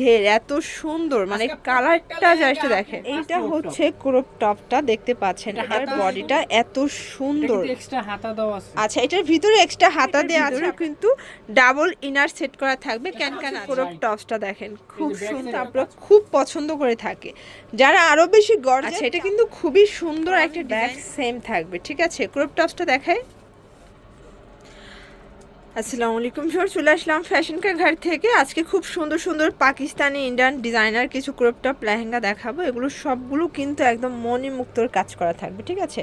ঘের এত সুন্দর মানে কালারটা জাস্ট দেখেন এইটা top। হচ্ছে ক্রপ টপটা দেখতে পাচ্ছেন এটা হাতা বডিটা এত সুন্দর। এক্সট্রা হাতা দেওয়া আছে। আচ্ছা এটার ভিতরে এক্সট্রা হাতা দেওয়া আছে কিন্তু ডাবল ইনার সেট করা থাকবে। Can can crop. টপসটা দেখেন খুব সুন্দর আপনারা খুব পছন্দ করে থাকে। যারা আরও বেশি গর্জ আচ্ছা এটা কিন্তু খুবই সুন্দর একটা ব্যাক সেম থাকবে ঠিক আছে? ক্রপ টপসটা দেখায় আসসালামু আলাইকুম সর চলে আসলাম ফ্যাশন ঘাট থেকে। আজকে খুব সুন্দর সুন্দর পাকিস্তানি ইন্ডিয়ান ডিজাইনার কিছু ক্রপ টপ লেহেঙ্গা দেখাবো। এগুলো সবগুলো কিন্তু একদম মণিমুক্তর কাজ করা থাকবে, ঠিক আছে?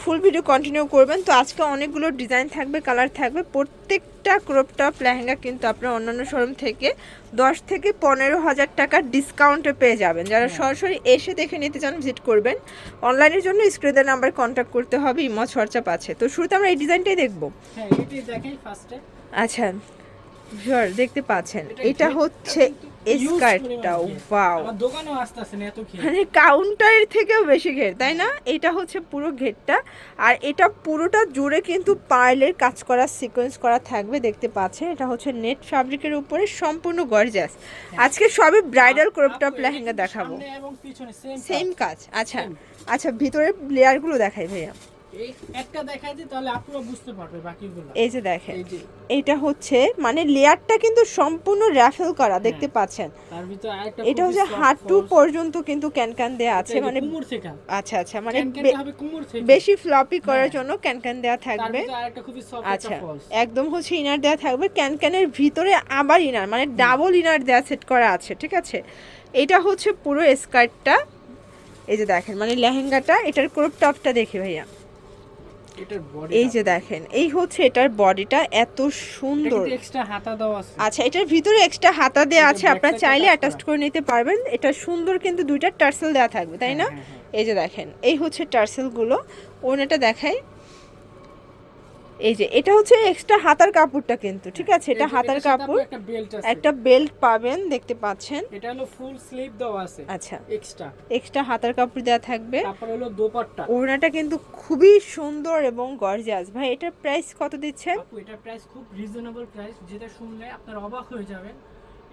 ফুল ভিডিও কন্টিনিউ করবেন। তো আজকে অনেকগুলো ডিজাইন থাকবে কালার থাকবে। প্রত্যেকটা ক্রপ টপ লেহেঙ্গা কিন্তু আপনার অন্যান্য শোরুম থেকে দশ থেকে পনেরো হাজার টাকার ডিসকাউন্টে পেয়ে যাবেন। যারা সরাসরি এসে দেখে নিতে চান ভিজিট করবেন। অনলাইনের জন্য স্ক্রিনের নাম্বার কন্ট্যাক্ট করতে হবে ইমো হোয়াটসঅ্যাপ আছে। তো শুরুতে আমরা এই ডিজাইনটাই দেখব। হ্যাঁ আচ্ছা দেখতে পাচ্ছেন। এটা হচ্ছে কিন্তু huge স্কার্টটা পরিমাণ ঘের। ওয়াও আমার দোকানেও আসতে আসে না এত মানে কাউন্টারের থেকেও বেশি ঘের তাই না? এটা হচ্ছে পুরো ঘেরটা। আর এটা পুরোটা জুড়ে কিন্তু পার্লের কাজ করা সিকোয়েন্স করা থাকবে দেখতে পাচ্ছেন? এটা হচ্ছে নেট ফ্যাব্রিকের উপরে সম্পূর্ণ গর্জাস আজকে সবই ব্রাইডাল ক্রপ টপ লেহেঙ্গা দেখাবো। সেম কাজ। আচ্ছা। আচ্ছা ভিতরের লেয়ারগুলো দেখাই ভাইয়া। একটা দেখাই দিই তাহলে আপনারা বুঝতে পারবে বাকিগুলো। এই যে দেখেন এটা হচ্ছে মানে লেয়ারটা কিন্তু সম্পূর্ণ র্যাফেল করা দেখতে পাচ্ছেন। তার ভিতরে আরেকটা এটা হচ্ছে হাঁটু পর্যন্ত কিন্তু ক্যানক্যান দেয়া আছে মানে কুমুর থেকে আচ্ছা আচ্ছা মানে হবে কুমুর থেকে বেশি ফ্লপি করার হ্যাঁ। জন্য ক্যানক্যান দেয়া থাকবে। আরেকটা খুবই সফট আচ্ছা একদম হচ্ছে ইনার দেয়া থাকবে ক্যানক্যানের ভিতরে আবার ইনার মানে ডাবল ইনার দেয়া সেট করা আছে ঠিক আছে? এটা হচ্ছে পুরো স্কার্টটা এই যে দেখেন মানে লেহেঙ্গাটা এটার ক্রপ টপটা দেখি ভাইয়া। এই যে দেখেন এই হচ্ছে এটার বডিটা এত সুন্দর। হাতা দেওয়া আচ্ছা এটার ভিতরে এক্সট্রা হাতা দেওয়া আছে আপনার চাইলে অ্যাটাচ করে। নিতে পারবেন। এটা সুন্দর কিন্তু দুইটা টার্সেল দেওয়া থাকবে তাই না? হ্যাঁ, হ্যাঁ, হ্যাঁ। এই যে দেখেন এই হচ্ছে টার্সেলগুলো। ওনাটা দেখাই। এই যে এটা হচ্ছে এক্সট্রা হাতার কাপড়টা কিন্তু ঠিক আছে? এটা হাতার কাপড় একটা বেল্ট আছে। একটা বেল্ট পাবেন দেখতে পাচ্ছেন। এটা হলো ফুল স্লিভ দেওয়া আছে আচ্ছা। এক্সট্রা এক্সট্রা হাতার কাপড় দেওয়া থাকবে। তারপর হলো দোপাট্টা। ওড়নাটা কিন্তু খুবই সুন্দর এবং গর্জিয়াস ভাই এটার প্রাইস কত দিচ্ছেন? আপু এটার প্রাইস খুব রিজনেবল প্রাইস যেটা শুনলে আপনারা অবাক হয়ে যাবেন।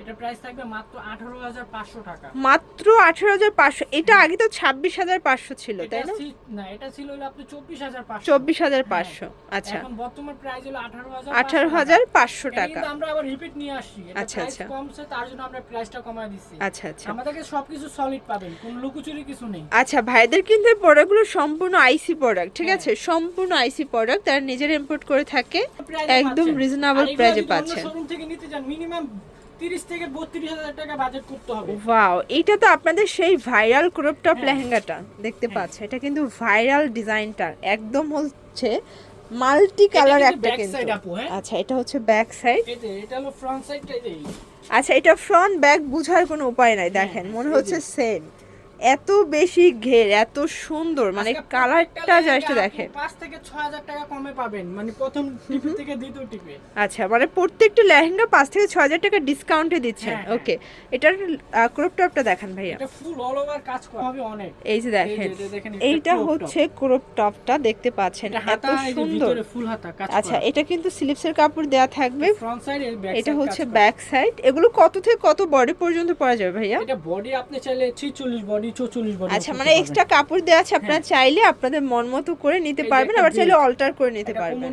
এটা প্রাইস থাকবে মাত্র আঠারো হাজার পাঁচশো টাকা। মাত্র আঠারো হাজার পাঁচশো। এটা আগে তো ছাব্বিশ হাজার পাঁচশো ছিল তাই না? না এটা ছিল হলো আপনি চব্বিশ হাজার পাঁচশো। চব্বিশ হাজার পাঁচশো আচ্ছা। এখন বর্তমান প্রাইস হলো আঠারো হাজার আঠারো হাজার পাঁচশো এটা টাকা। কিন্তু আমরা আবার রিপিট নিয়ে আসছি। এটা আচ্ছা, প্রাইস আচ্ছা। কমছে তার জন্য আমরা প্রাইসটা কমায় দিচ্ছি। আচ্ছা আচ্ছা। আমাদেরকে সবকিছু সলিড পাবেন কোনো লুকোচুরি কিছু নেই। আচ্ছা ভাইদের কিন্তু প্রোডাক্টগুলো সম্পূর্ণ আইসি প্রোডাক্ট ঠিক হ্যাঁ। আছে? সম্পূর্ণ আইসি প্রোডাক্ট তারা নিজের ইম্পোর্ট করে থাকে। একদম রিজনেবল যদি পাচ্ছেন। শোরুম থেকে নিতে চান মিনিমাম 30 থেকে 32000 টাকা বাজেট করতে হবে। ওয়াও এটা তো আপনাদের সেই ভাইরাল ক্রপ টপ হ্যাঁ। লেহেঙ্গাটা দেখতে পাচ্ছ। এটা কিন্তু ভাইরাল ডিজাইনটা একদম হচ্ছে মাল্টি কালার একটা কিন্তু। হ্যাঁ? আচ্ছা এটা হচ্ছে ব্যাক সাইড এটা হলো ফ্রন্ট সাইডটা আচ্ছা এটা ফ্রন্ট ব্যাক বোঝার কোনো উপায় নাই দেখেন। মনে হচ্ছে। সেম এত বেশি ঘের এত সুন্দর মানে কালারটা জাস্ট দেখেন আপনি 5 থেকে 6000 টাকা কমে পাবেন মানে প্রথম টিপে থেকে দ্বিতীয় টিপে। আচ্ছা মানে প্রত্যেকটা লেহেঙ্গা পাঁচ থেকে ছয় হাজার টাকা ডিসকাউন্টে দিচ্ছেন। হ্যাঁ, হ্যাঁ। ওকে এটার ক্রপ টপটা দেখেন ভাইয়া। এটা ফুল অল ওভার কাজ করা হবে অনেক। এই যে দেখেন এইটা হচ্ছে ক্রপ টপটা দেখতে পাচ্ছেন। এত সুন্দর। ফুল হাতা কাজ আচ্ছা এটা কিন্তু স্লিপসের কাপড় দেয়া থাকবে। ফ্রন্ট সাইড এর ব্যাক এটা হচ্ছে ব্যাক সাইড এগুলো কত থেকে কত বডি পর্যন্ত পরা যাবে ভাইয়া? এটা বডি আপনি চাইলে 46 বডি 44 বডি আচ্ছা মানে এক্সট্রা কাপড় দেওয়া আছে আপনারা চাইলে আপনাদের মন মতো করে নিতে হ্যাঁ। পারবেন আবার চাইলে অল্টার করে নিতে পারবেন।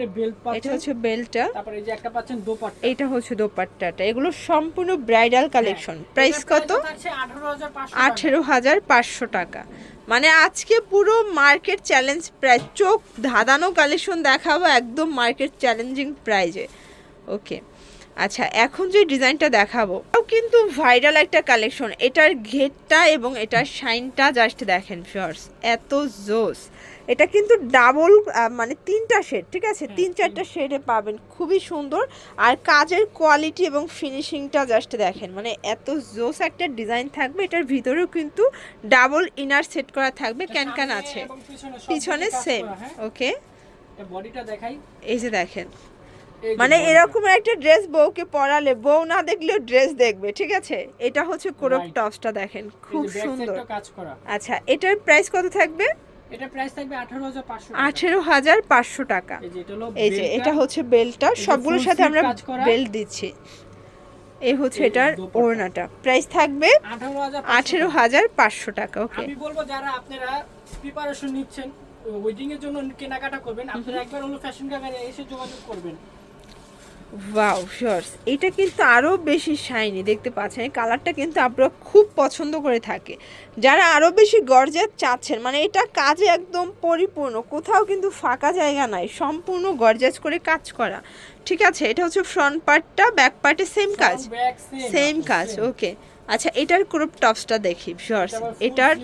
এটা হচ্ছে বেল্টটা তারপরে এই যে একটা পাচ্ছেন দোপাট্টা। এইটা হচ্ছে দোপাট্টাটা। এগুলো সম্পূর্ণ ব্রাইডাল কালেকশন প্রাইস কত? 18500 আঠেরো হাজার পাঁচশো টাকা। মানে আজকে পুরো মার্কেট চ্যালেঞ্জ প্রাইস চোখ ধাঁধানো কালেকশন দেখাবো একদম মার্কেট চ্যালেঞ্জিং প্রাইজে ওকে আচ্ছা এখন যে ডিজাইনটা দেখাবো কিন্তু ভাইরাল একটা কালেকশন। এটার ঘেরটা এবং এটার শাইনটা জাস্ট দেখেন ফিয়ার্স এত জোস। এটা কিন্তু ডাবল মানে তিনটা শেড ঠিক আছে? হ্যাঁ, তিন চারটা শেডে পাবেন খুবই সুন্দর। আর কাজের কোয়ালিটি এবং ফিনিশিংটা জাস্ট দেখেন মানে এত জোস একটা ডিজাইন থাকবে এটার ভিতরেও কিন্তু ডাবল ইনার সেট করা থাকবে ক্যান ক্যান আছে। পিছনে সেম হ্যাঁ। ওকে বডিটা দেখাই। এই যে দেখেন মানে এরকম একটা ড্রেস বউকে পরালে বউ না দেখলেও ড্রেস দেখবে ঠিক আছে? এটা হচ্ছে Right. টপসটা দেখেন খুব সুন্দর। আচ্ছা এটার প্রাইস কত থাকবে? এটা প্রাইস থাকবে 18500 টাকা। এই যে এটা হচ্ছে সবগুলোর সাথে আমরা বেল্ট দিচ্ছি। এই হচ্ছে এটার ওড়নাটা। প্রাইস থাকবে আঠারো হাজার আঠেরো হাজার পাঁচশো টাকা ওকে আমি বলব যারা আপনারা প্রিপারেশন নিচ্ছেন ওয়েডিং এর জন্য কেনাকাটা করবেন আপনারা একবার হলো ফ্যাশন কাগারে এসে যোগাযোগ করবেন। ওয়াও শিওর্স এটা কিন্তু আরও বেশি শাইনি দেখতে পাচ্ছেন। এই কালারটা কিন্তু আপনারা খুব পছন্দ করে থাকে। যারা আরও বেশি গর্জার চাচ্ছেন মানে এটা কাজে একদম পরিপূর্ণ কোথাও কিন্তু ফাঁকা জায়গা নাই সম্পূর্ণ গর্জাস করে কাজ করা। ঠিক আছে? এটা হচ্ছে ফ্রন্ট পার্টটা ব্যাক পার্টে সেম কাজ। সেম কাজ ওকে আচ্ছা এটার ক্রপ টপসটা দেখি শিওর্স এটার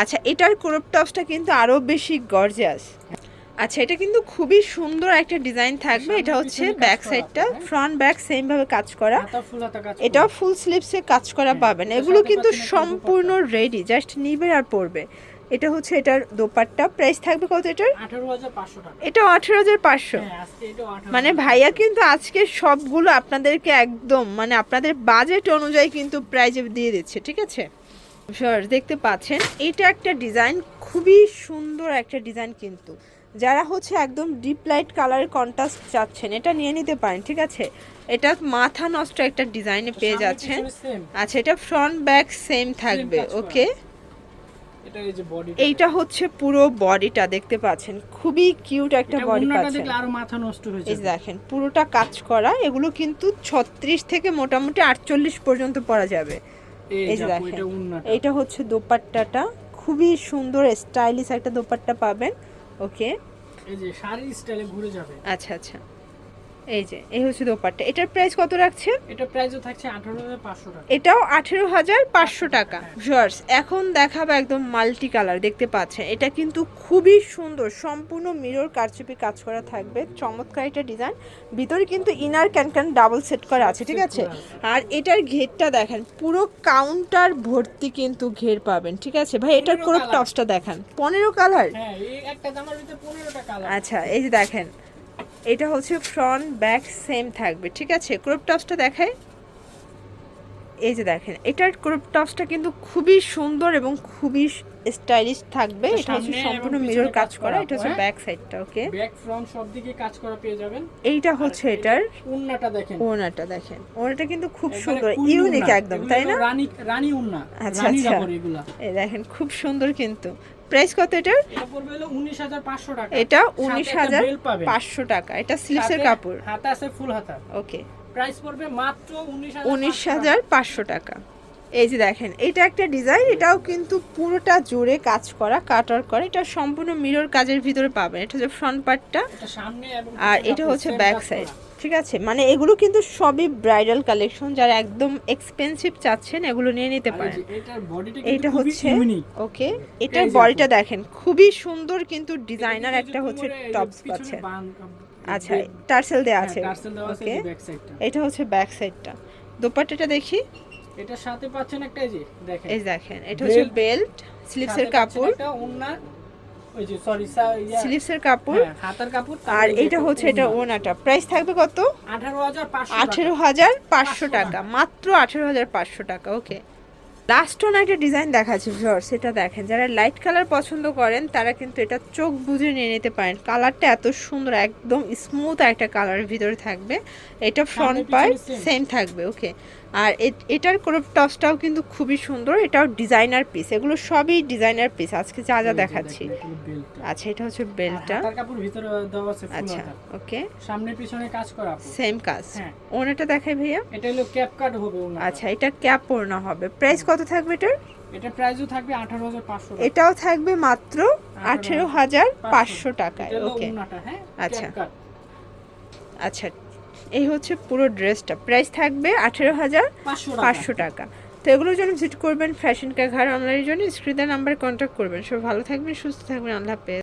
আচ্ছা এটার ক্রপ টপসটা কিন্তু আরও বেশি গর্জিয়াস আচ্ছা এটা কিন্তু খুবই সুন্দর একটা ডিজাইন থাকবে। এটা হচ্ছে ব্যাক সাইডটা? ফ্রন্ট ব্যাক সেম ভাবে কাজ করা। এটাও ফুল স্লিভসে কাজ করা। হ্যাঁ, পাবেন। এগুলো কিন্তু সম্পূর্ণ রেডি জাস্ট নিবে আর পরবে। এটা হচ্ছে এটার দোপাট্টা। প্রাইস থাকবে কত এটার? হাজার এটা আঠেরো হাজার পাঁচশো। হ্যাঁ এটাও আঠারো মানে ভাইয়া কিন্তু আজকে সবগুলো আপনাদেরকে একদম মানে আপনাদের বাজেট অনুযায়ী কিন্তু প্রাইজে দিয়ে দিচ্ছে ঠিক আছে? দেখতে পাচ্ছেন এটা একটা ডিজাইন খুবই সুন্দর একটা ডিজাইন কিন্তু। যারা হচ্ছে একদম ডিপ লাইট কালারের কন্ট্রাস্ট চাচ্ছেন এটা নিয়ে নিতে পারেন ঠিক আছে? এটা মাথা নষ্ট একটা ডিজাইনে পেয়ে যাচ্ছেন। আচ্ছা এটা ফ্রন্ট ব্যাক সেম থাকবে ওকে এইটা হচ্ছে পুরো বডিটা দেখতে পাচ্ছেন খুবই কিউট একটা বডি পাচ্ছেন। এই দেখেন পুরোটা কাজ করা এগুলো কিন্তু ছত্রিশ থেকে মোটামুটি আটচল্লিশ পর্যন্ত পরা যাবে। এই দেখেন এটা হচ্ছে দোপাট্টাটা খুবই সুন্দর স্টাইলিশ একটা দোপাট্টা পাবেন। ওকে এই যে শাড়ি স্টাইলে ঘুরে যাবে। আচ্ছা আচ্ছা। এই যে এই হচ্ছে দোপাট্টা। এটার প্রাইস কত রাখছেন এটা প্রাইসও থাকছে আঠারো হাজার পাঁচশো টাকা। এটাও আঠেরো হাজার পাঁচশো টাকা। ভিউয়ার্স এখন দেখাবো একদম মাল্টি কালার দেখতে পাচ্ছেন? এটা কিন্তু খুবই সুন্দর সম্পূর্ণ মিরর কারচুপি কাজ করা থাকবে। চমৎকার একটা ডিজাইন ভিতরে কিন্তু inner can can double set করা আছে ঠিক আছে? আর এটার ঘেরটা দেখেন পুরো কাউন্টার ভর্তি কিন্তু ঘের পাবেন ঠিক আছে? ভাই এটার colour। টপসটা দেখান। পনেরো কালার হ্যাঁ একটা জামার ভিতরে পনেরোটা কালার আচ্ছা এই যে দেখেন এটা হচ্ছে ফ্রন্ট ব্যাক সেম থাকবে ঠিক আছে? ক্রপ টপসটা দেখায় এই যে দেখেন এটার ক্রপ টপসটা কিন্তু খুবই সুন্দর এবং খুবই স্টাইলিশ থাকবে। এটা হচ্ছে সম্পূর্ণ মিরর কাজ করা এটা হচ্ছে? ব্যাক সাইডটা ওকে ব্যাক ফ্রন্ট সব দিকে কাজ করা পেয়ে যাবেন। এইটা হচ্ছে এটার উন্নাটা দেখেন। ওনাটা দেখেন। ওনাটা কিন্তু খুব সুন্দর ইউনিক একদম তাই না? রানী রানী উন্না আচ্ছা, আচ্ছা। এগুলা। এই দেখেন খুব সুন্দর কিন্তু। প্রাইস কত এটার? এটা উনিশ হাজার পাঁচশো টাকা। এটা সাথে উনিশ হাজার পাঁচশো টাকা। এটা স্লিভসের কাপড়। হাতা আছে ফুল হাতা। ওকে প্রাইস পড়বে মাত্র উনিশ হাজার পাঁচশো টাকা। এই যে দেখেন এটা একটা ডিজাইন এটাও কিন্তু পুরোটা জুড়ে কাজ করা কাটার করা এটা সম্পূর্ণ মিরর কাজের ভিতরে পাবেন। এটা হচ্ছে ফ্রন্ট পার্টটা এটা আর এটা হচ্ছে ব্যাক সাইড ঠিক আছে? মানে এগুলো কিন্তু সবই ব্রাইডাল কালেকশন যারা একদম এক্সপেন্সিভ চাচ্ছেন এগুলো নিয়ে নিতে পারেন। খুবই হচ্ছে ওকে এটার বডিটা দেখেন খুবই সুন্দর কিন্তু ডিজাইনার একটা হচ্ছে টপস পাচ্ছেন। আচ্ছা টার্সেল দেওয়া আছে। টার্সেল দেওয়া আছে ওকে এটা হচ্ছে ব্যাক সাইডটা দোপাট্টাটা দেখি। এটার সাথে পাচ্ছেন একটা এই যে দেখেন। এই দেখেন এটা হচ্ছে বেল্ট কাপড়। ওন্না ওই যে সরি কাপড়। হাতার কাপড় আর এটা হচ্ছে এটা ওনাটা প্রাইস থাকবে কত? আঠারো হাজার পাঁচশো আঠেরো হাজার পাঁচশো 500 টাকা। মাত্র আঠেরো হাজার পাঁচশো টাকা ওকে লাস্ট ওন একটা ডিজাইন দেখাচ্ছি ভিউয়ার্স সেটা দেখেন। যারা লাইট কালার পছন্দ করেন তারা কিন্তু এটা চোখ বুঝে নিয়ে নিতে পারেন। কালারটা এত সুন্দর একদম স্মুথ একটা কালারের ভিতরে থাকবে। এটা ফ্রন্ট পার্ট। সেম থাকবে ওকে আর এটার ক্রপ টপসটাও কিন্তু খুবই সুন্দর এটাও ডিজাইনার পিস এগুলো সবই ডিজাইনার পিস আজকে যা যা দেখাচ্ছি। আচ্ছা এটা হচ্ছে দেওয়া আছে ফুল আচ্ছা ওকে। সামনে পিছনে কাজ করা সেম কাজ। হ্যাঁ। ওনাটা দেখাই ভাইয়া। এটা হলো ক্যাপ কাট হবে আচ্ছা এটা ক্যাপ পড়না হবে। প্রাইস কত থাকবে এটার? এটা প্রাইসও থাকবে আঠারো হাজার পাঁচশো এটাও থাকবে মাত্র আঠেরো হাজার পাঁচশো। টাকায় ওকে। হ্যাঁ আচ্ছা। আচ্ছা এই হচ্ছে পুরো ড্রেসটা। প্রাইস থাকবে আঠেরো হাজার পাঁচশো টাকা। তো এগুলোর জন্য ভিজিট করবেন ফ্যাশন কা ঘর অনলাইনের জন্য স্ক্রিনের নাম্বারে কন্ট্যাক্ট করবেন। সব ভালো থাকবেন সুস্থ থাকবেন আল্লাহ হাফেজ।